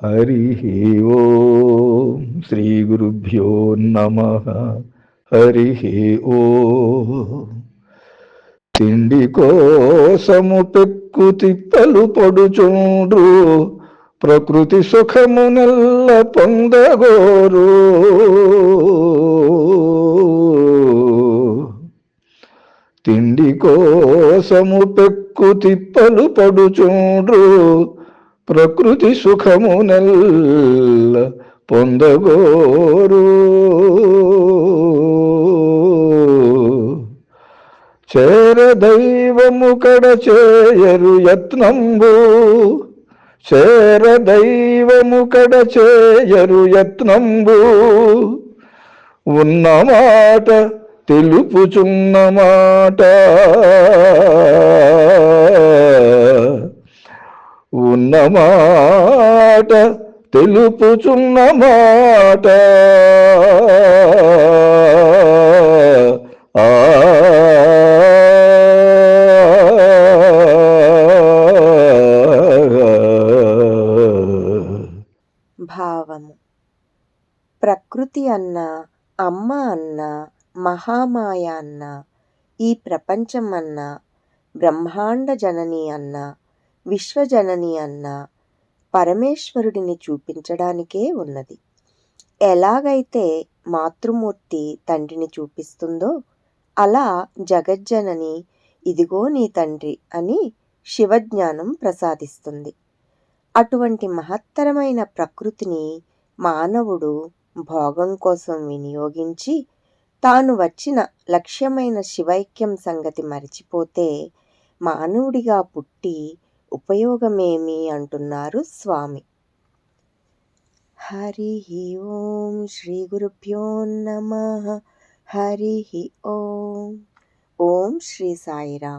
హరి ఓం శ్రీ గురుభ్యో నమ. హరి ఓ. తిండి కోసము పెక్కు తిప్పలు పొడుచుండ్రు ప్రకృతి సుఖము నెల్ల పొందగోరు. తిండి కోసము పెక్కు తిప్పలు పడుచుండ్రు ప్రకృతి సుఖము నెల్ల పొందగోరు. చేర దైవము కడ చేయరు యత్నంబు. చేర దైవము కడ చేయరు యత్నంబు. ఉన్న మాట తెలుపుచున్న మాట. ఉన్న మాట తెలుపుచున్న మాట. ఆ. భావము. ప్రకృతి అన్న అమ్మ అన్న మహామాయ అన్న ఈ ప్రపంచం అన్న బ్రహ్మాండ జనని అన్న విశ్వజనని అన్న పరమేశ్వరుడిని చూపించడానికే ఉన్నది. ఎలాగైతే మాతృమూర్తి తండ్రిని చూపిస్తుందో అలా జగజ్జనని ఇదిగో నీ తండ్రి అని శివజ్ఞానం ప్రసాదిస్తుంది. అటువంటి మహత్తరమైన ప్రకృతిని మానవుడు భోగం కోసం వినియోగించి తాను వచ్చిన లక్ష్యమైన శివైక్యం సంగతి మరిచిపోతే మానవుడిగా పుట్టి ఉపయోగమేమి అంటున్నారు స్వామి. హరి ఓం శ్రీ గురుభ్యో నమ. హరి ఓం. ఓం శ్రీ సాయిరామ్.